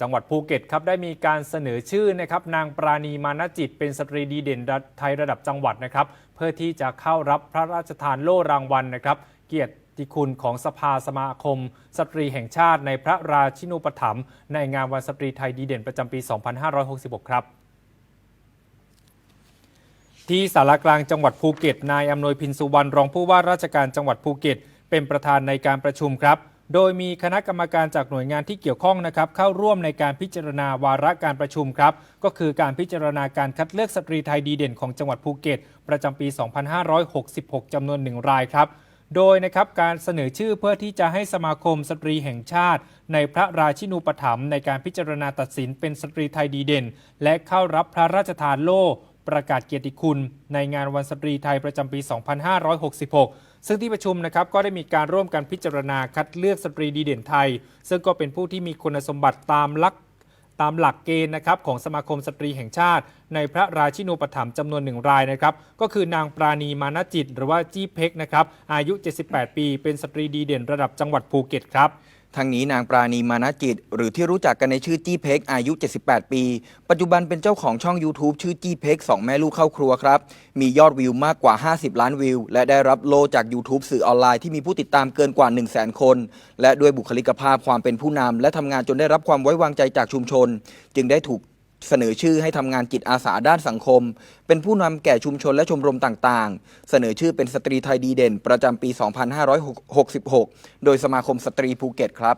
จังหวัดภูเก็ตครับได้มีการเสนอชื่อนะครับนางปราณีมานจิต เป็นสตรีดีเด่นไทยระดับจังหวัดนะครับเพื่อที่จะเข้ารับพระราชทานโล่รางวัลนะครับเกียรติคุณของสภาสมาคม สตรีแห่งชาติในพระราชินูปถัมภ์ในงานวันสตรีไทยดีเด่นประจำปี 2566 ครับที่สารกลางจังหวัดภูเก็ต นายอำนวยพินสุวรรณรองผู้ว่าราชการจังหวัดภูเก็ต เป็นประธานในการประชุมครับ โดยมีคณะกรรมการจากหน่วยงานที่เกี่ยวข้องนะครับเข้าร่วมในการพิจารณาวาระการประชุมครับ ก็คือการพิจารณาการคัดเลือกสตรีไทยดีเด่นของจังหวัดภูเก็ต ประจำปี 2566 จำนวนหนึ่งรายครับ โดยนะครับการเสนอชื่อเพื่อที่จะให้สมาคมสตรีแห่งชาติ ในพระราชินูปถัมภ์ในการพิจารณาตัดสินเป็นสตรีไทยดีเด่น และเข้ารับพระราชทานโล่ ประกาศเกียรติคุณ ในงานวันสตรีไทยประจำปี 2566 ซึ่งที่ประชุมนะครับก็ได้มีการร่วมกันพิจารณาคัดเลือกสตรีดีเด่นไทย ซึ่งก็เป็นผู้ที่มีคุณสมบัติตามลักตามหลักเกณฑ์นะครับของสมาคมสตรีแห่งชาติ ในพระราชินูปถัมภ์จำนวนหนึ่งรายนะครับ ก็คือนางปราณีมานจิต หรือว่าจี้เพ็กนะครับอายุ 78 ปี เป็นสตรีดีเด่นระดับจังหวัดภูเก็ตครับ ทั้งนี้นางปราณีมานาจิต หรือที่รู้จักกันในชื่อจี้เพ็กอายุ 78 ปี ปัจจุบันเป็นเจ้าของช่อง YouTube ชื่อจี้เพ็กสองแม่ลูกเข้าครัวครับ มียอดวิวมากกว่า 50 ล้านวิว และได้รับโลจาก YouTube สื่อออนไลน์ที่มีผู้ติดตามเกินกว่า 100,000 คน และด้วยบุคลิกภาพความเป็นผู้นำและทำงานจนได้รับความไว้วางใจจากชุมชน จึงได้ถูก เสนอชื่อให้ทำงานจิตอาสาด้านสังคม เป็นผู้นำแก่ชุมชนและชมรมต่างๆ เสนอชื่อเป็นสตรีไทยดีเด่น ประจำปี 2566 โดยสมาคมสตรีภูเก็ตครับ